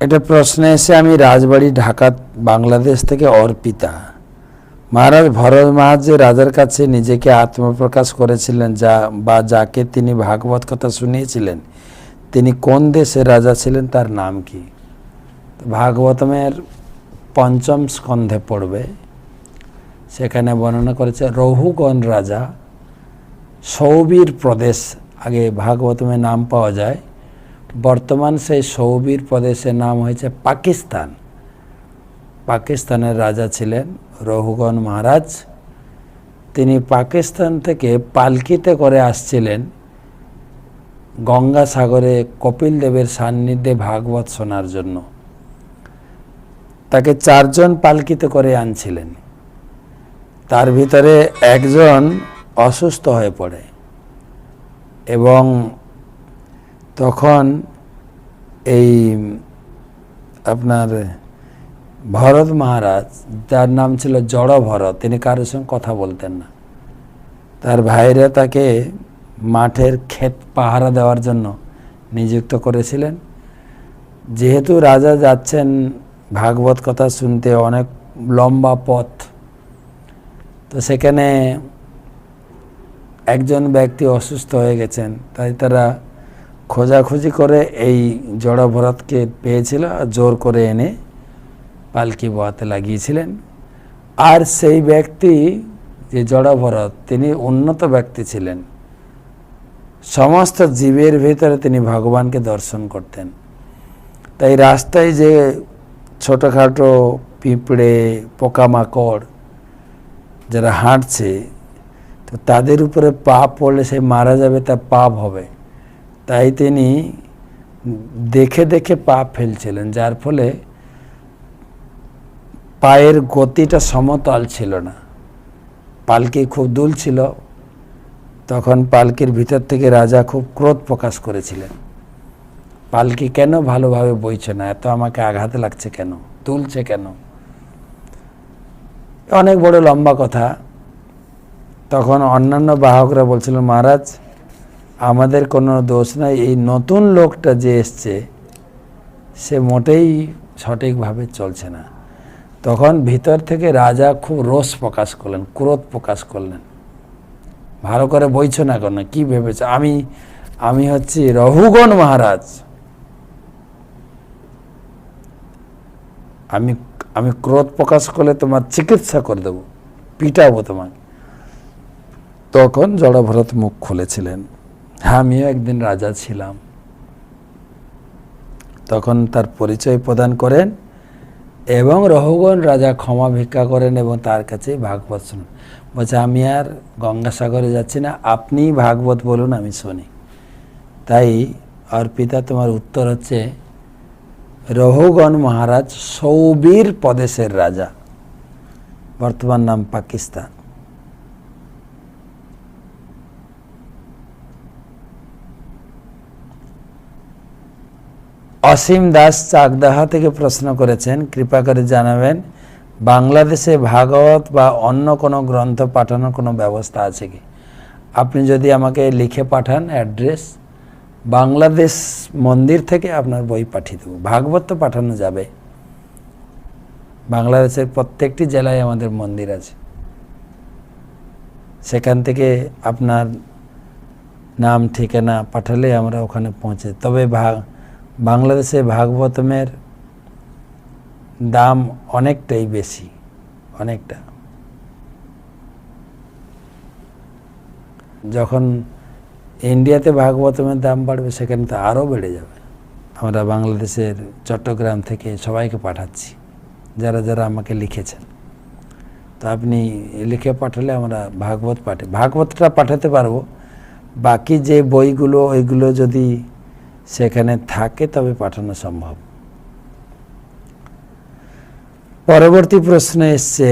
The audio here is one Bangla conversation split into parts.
এটা প্রশ্নে এসে আমি রাজবাড়ি, ঢাকা, বাংলাদেশ থেকে অর্পিতা। মহারাজ ভরত মহারাজ যে রাজার কাছে নিজেকে আত্মপ্রকাশ করেছিলেন, যা বা যাকে তিনি ভাগবত কথা শুনিয়েছিলেন, তিনি কোন দেশের রাজা ছিলেন, তার নাম কি? ভাগবতমের পঞ্চম স্কন্ধে পড়বে। সেখানে বর্ণনা করেছে রহুগণ রাজা, সৌবীর প্রদেশ, আগে ভাগবতমে নাম পাওয়া যায়। বর্তমান সেই সৌবির প্রদেশের নাম হয়েছে পাকিস্তান। পাকিস্তানের রাজা ছিলেন রহুগণ মহারাজ। তিনি পাকিস্তান থেকে পালকিতে করে আসছিলেন। গঙ্গাসাগরে কপিল দেবের সান্নিধ্যে ভাগবত শোনার জন্য। তাকে চারজন পালকিতে করে আনছিলেন। তার ভিতরে একজন অসুস্থ হয়ে পড়ে এবং তখন এই আপনার ভরত মহারাজ, যার নাম ছিল জড় ভরত, তিনি কারোর সঙ্গে কথা বলতেন না। তার ভাইরা তাকে মাঠের ক্ষেত পাহারা দেওয়ার জন্য নিযুক্ত করেছিলেন। যেহেতু রাজা যাচ্ছেন ভাগবত কথা শুনতে অনেক লম্বা পথ, তো সেখানে একজন ব্যক্তি অসুস্থ হয়ে গেছেন, তাই তারা খোঁজাখুঁজি করে এই জড় ভরতকে পেয়েছিল জোর করে এনে পালকি বোয়াতে লাগিয়েছিলেন। আর সেই ব্যক্তি, যে জড় ভরত, তিনি উন্নত ব্যক্তি ছিলেন। সমস্ত জীবের ভিতরে তিনি ভগবানকে দর্শন করতেন। তাই রাস্তায় যে ছোটোখাটো পিঁপড়ে, পোকামাকড় যারা হাঁটছে, তো তাদের উপরে পাপ পড়লে সে মারা যাবে, তার পাপ হবে। তাই তিনি দেখে দেখে পা ফেলছিলেন, যার ফলে পায়ের গতিটা সমতল ছিল না। পালকি খুব দুল ছিল। তখন পালকির ভিতর থেকে রাজা খুব ক্রোধ প্রকাশ করেছিলেন। পালকি কেন ভালোভাবে বইছে না? এত আমাকে আঘাত লাগছে কেন? তুলছে কেন? অনেক বড় লম্বা কথা। তখন অন্যান্য বাহকরা বলছিল, মহারাজ আমাদের কোনো দোষ নাই। এই নতুন লোকটা যে এসছে, সে মোটেই সঠিকভাবে চলছে না। তখন ভিতর থেকে রাজা খুব রোষ প্রকাশ করলেন, ক্রোধ প্রকাশ করলেন। ভালো করে বইছো না কেন? কি ভেবেছ? আমি আমি হচ্ছি রহুগণ মহারাজ। আমি আমি ক্রোধ প্রকাশ করলে তোমার চিকিৎসা করে দেবো, পিটাবো তোমাকে তখন জড়ভরত মুখ খুলেছিলেন। হ্যাঁ আমিও একদিন রাজা ছিলাম। তখন তার পরিচয় প্রদান করেন এবং রহুগণ রাজা ক্ষমা ভিক্ষা করেন এবং তার কাছে ভাগবত শুনুন। বলছে, আমি আর গঙ্গাসাগরে যাচ্ছি না, আপনি ভাগবত বলুন, আমি শুনি। তাই অর্পিতা তোমার উত্তর হচ্ছে রহুগণ মহারাজ সৌবীর প্রদেশের রাজা, বর্তমান নাম পাকিস্তান। অসীম দাস চাকদাহা থেকে প্রশ্ন করেছেন, কৃপা করে জানাবেন, বাংলাদেশে ভাগবত বা অন্য কোনো গ্রন্থ পাঠানোর কোনো ব্যবস্থা আছে কি? আপনি যদি আমাকে লিখে পাঠান অ্যাড্রেস, বাংলাদেশ মন্দির থেকে আপনার বই পাঠিয়ে দেবো। ভাগবত তো পাঠানো যাবে। বাংলাদেশের প্রত্যেকটি জেলায় আমাদের মন্দির আছে। সেখান থেকে আপনার নাম, ঠিকানা পাঠালে আমরা ওখানে পৌঁছে তবে ভাগ বাংলাদেশে ভাগবতমের দাম অনেকটাই বেশি, অনেকটা। যখন ইন্ডিয়াতে ভাগবতমের দাম বাড়বে, সেখানে তো আরও বেড়ে যাবে। আমরা বাংলাদেশের চট্টগ্রাম থেকে সবাইকে পাঠাচ্ছি, যারা যারা আমাকে লিখেছেন। তো আপনি লিখে পাঠালে আমরা ভাগবত পাঠে, ভাগবতটা পাঠাতে পারব। বাকি যে বইগুলো, ওইগুলো যদি সেখানে থাকে তবে পাঠানো সম্ভব। পরবর্তী প্রশ্ন এসছে,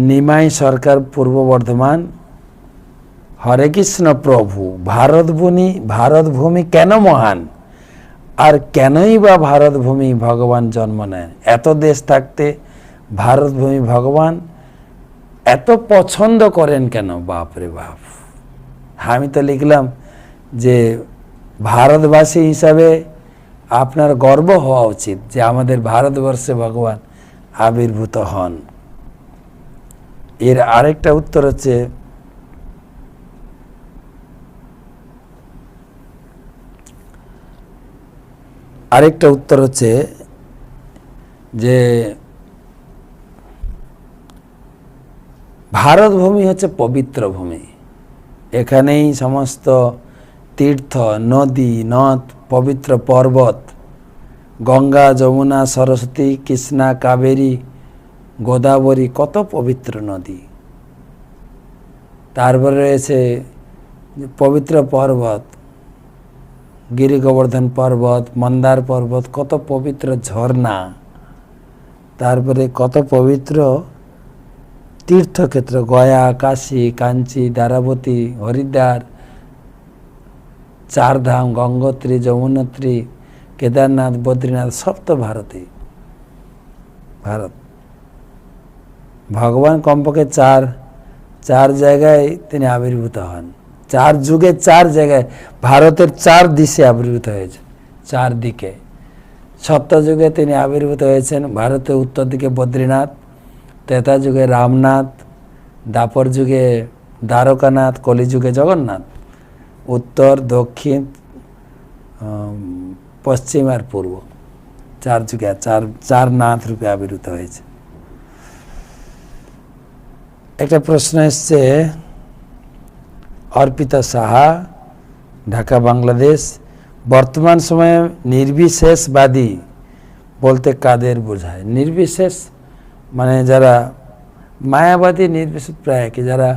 নিমাই সরকার পূর্ব বর্ধমান, হরে কৃষ্ণ প্রভু, ভারতভূমি ভারতভূমি কেন মহান? আর কেনই বা ভারতভূমি ভগবান জন্ম নেন? এত দেশ থাকতে ভারতভূমি ভগবান এত পছন্দ করেন কেন? বাপরে বাপ। আমি তো লিখলাম যে ভারতবাসী হিসাবে আপনার গর্ব হওয়া উচিত যে আমাদের ভারতবর্ষে ভগবান আবির্ভূত হন। এর আরেকটা উত্তর হচ্ছে, আরেকটা উত্তর হচ্ছে যে ভারত ভূমি হচ্ছে পবিত্র ভূমি। এখানেই সমস্ত তীর্থ, নদী, নদ, পবিত্র পর্বত, গঙ্গা, যমুনা, সরস্বতী, কৃষ্ণা, কাবেরী, গোদাবরী, কত পবিত্র নদী। তারপরে রয়েছে পবিত্র পর্বত গিরি গোবর্ধন পর্বত, মন্দার পর্বত, কত পবিত্র ঝর্ণা। তারপরে কত পবিত্র তীর্থক্ষেত্র, গয়া, কাশী, কাঞ্চি, দ্বারাবতী, হরিদ্বার চারধাম, গঙ্গোত্রী, যমুনোত্রী, কেদারনাথ, বদ্রীনাথ, সব তো ভারতেই। ভারত। ভগবান কমপক্ষে চার চার জায়গায় তিনি আবির্ভূত হন। চার যুগে চার জায়গায় ভারতের চার দিশে আবির্ভূত হয়েছে চার দিকে। সপ্ত যুগে তিনি আবির্ভূত হয়েছেন ভারতের উত্তর দিকে বদ্রীনাথ ত্রেতা যুগে রামনাথ দাপর যুগে দ্বারকানাথ, কলিযুগে জগন্নাথ। উত্তর, দক্ষিণ পশ্চিম আর পূর্ব। চার যুগে, চার চার নাথ রূপে আবির্ভূত হয়েছে। একটা প্রশ্ন এসছে, অর্পিতা সাহা, ঢাকা, বাংলাদেশ, বর্তমান সময়ে নির্বিশেষবাদী বলতে কাদের বোঝায়? নির্বিশেষ মানে যারা মায়াবাদী, নির্বিশেষ প্রায় কি যারা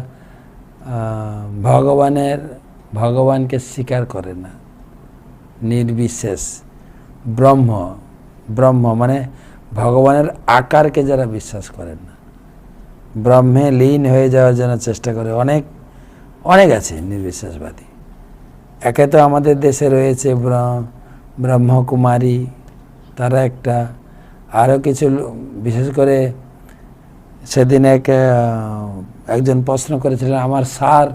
ভগবানের ভগবানকে স্বীকার করে না। নির্বিশেষ। ব্রহ্ম ব্রহ্ম মানে ভগবানের আকারকে যারা বিশ্বাস করেন না। ব্রহ্মে লীন হয়ে যাওয়ার জন্য চেষ্টা করে অনেক অনেক আছে নির্বিশেষবাদী। একে তো আমাদের দেশে রয়েছে ব্র- ব্রহ্মকুমারী, তারা একটা। আরও কিছু বিশেষ করে সেদিন এক একজন প্রশ্ন করেছিলেন, আমার স্যার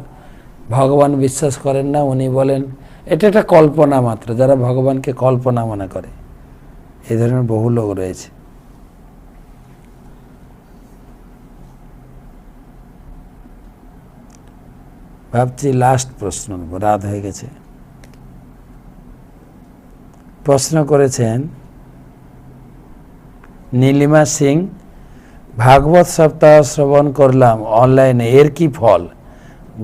ভগবান বিশ্বাস করেন না, উনি বলেন, এটা একটা কল্পনা মাত্র, যারা ভগবানকে কল্পনা মনে করে। এই ধরনের বহু লোক রয়েছে। ভাবছি লাস্ট প্রশ্ন রাত হয়ে গেছে। প্রশ্ন করেছেন, নীলিমা সিং, ভাগবত সপ্তাহ শ্রবণ করলাম অনলাইনে এর কি ফল?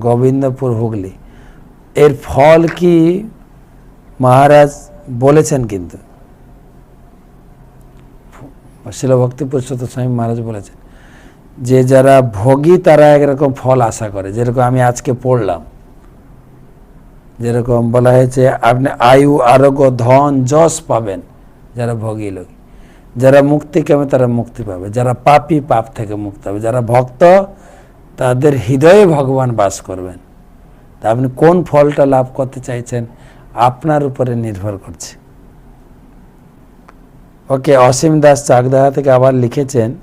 গোবিন্দপুর হুগলি। এর ফল কি মহারাজ বলেছেন কিন্তু? শিল ভক্তি পুরুষোত্তম স্বামী মহারাজ বলেছেন, যে যারা ভোগী তারা একরকম ফল আশা করে, যেরকম আমি আজকে পড়লাম। যেরকম বলা হয়েছে, আপনি আয়ু, আরোগ্য, ধন, যশ পাবেন যারা ভোগী লোক। যারা মুক্তি কামে তারা মুক্তি পাবে, যারা পাপী পাপ থেকে মুক্ত হবে, যারা ভক্ত তাদের হৃদয়ে ভগবান বাস করবেন। তা আপনি কোন ফলটা লাভ করতে চাইছেন, আপনার উপরে নির্ভর করছে। ওকে, অসীম দাস চাকদাহা থেকে আবার লিখেছেন,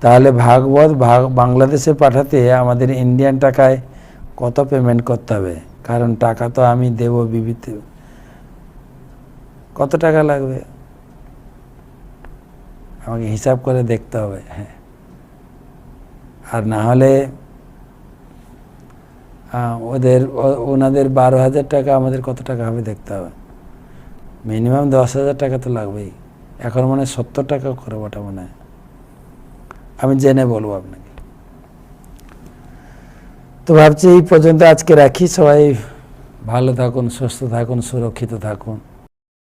তাহলে ভাগবত ভাগ বাংলাদেশে পাঠাতে আমাদের ইন্ডিয়ান টাকায় কত পেমেন্ট করতে হবে? কারণ টাকা তো আমি দেব বিবিতে। কত টাকা লাগবে? আমাকে হিসাব করে দেখতে হবে হ্যাঁ। আর না হলে ওদের ওনাদের বারো হাজার টাকা, আমাদের কত টাকা হবে দেখতে হবে। মিনিমাম দশ হাজার টাকা তো লাগবেই। এখন মনে হয় সত্তর টাকা করে ওটা মনে হয়। আমি জেনে বলব আপনাকে। তো ভাবছি এই পর্যন্ত আজকে রাখি। সবাই ভালো থাকুন, সুস্থ থাকুন, সুরক্ষিত থাকুন।